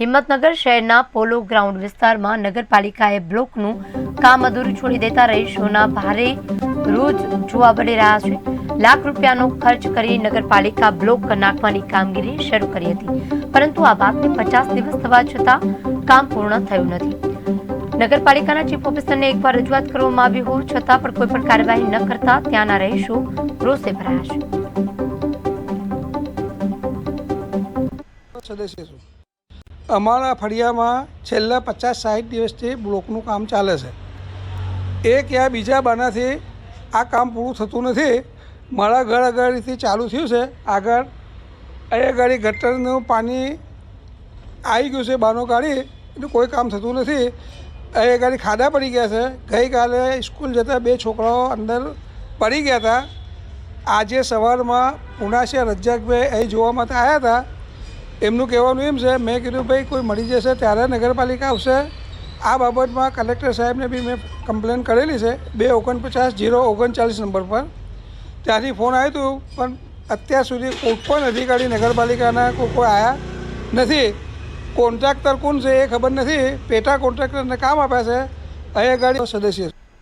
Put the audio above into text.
હિંમતનગર શહેરના પોલો ગ્રાઉન્ડ વિસ્તારમાં નગરપાલિકાએ બ્લોકનું કામ અધૂરું છોડી દેતા રહીશોના ભારે રોજ જોવા મળી રહ્યા છે. લાખ રૂપિયાનો ખર્ચ કરી નગરપાલિકા બ્લોક નાખવાની કામગીરી શરૂ કરી હતી. પરંતુ આ વાતને પચાસ દિવસ થવા છતાં કામ પૂર્ણ થયું નથી. નગરપાલિકાના ચીફ ઓફિસરને એકવાર રજૂઆત કરવામાં આવી હોવા છતાં પણ કોઈ પણ કાર્યવાહી ન કરતા ત્યાંના રહીશો રોષે ભરાયા છું. અમારા ફળિયામાં છેલ્લા પચાસ સાઠ દિવસથી બ્લોકનું કામ ચાલે છે. એક યા બીજા બાનાથી આ કામ પૂરું થતું નથી. મારા ઘર આગળથી ચાલુ થયું છે. આગળ અહીંયા ગાડી ગટરનું પાણી આવી ગયું છે, બાનો કાઢી એટલે કોઈ કામ થતું નથી. અહીંયા ગાડી ખાડા પડી ગયા છે. ગઈકાલે સ્કૂલ જતા બે છોકરાઓ અંદર પડી ગયા હતા. આજે સવારમાં પુનાશે રજાકભાઈ અહીં જોવા માટે આવ્યા હતા. એમનું કહેવાનું એમ છે, મેં કીધું, ભાઈ, કોઈ મળી જશે ત્યારે નગરપાલિકા આવશે. આ બાબતમાં કલેક્ટર સાહેબને બી મેં કમ્પ્લેન કરેલી છે, બે ઓગણપચાસ જીરો ઓગણચાલીસ નંબર પર. ત્યાંથી ફોન આવ્યું હતું પણ અત્યાર સુધી કોઈ પણ અધિકારી નગરપાલિકાના કોઈ કોઈ આવ્યા નથી. કોન્ટ્રાક્ટર કોણ છે એ ખબર નથી. પેટા કોન્ટ્રાક્ટરને કામ આપ્યા છે. અહીં ગાડી સદસ્ય.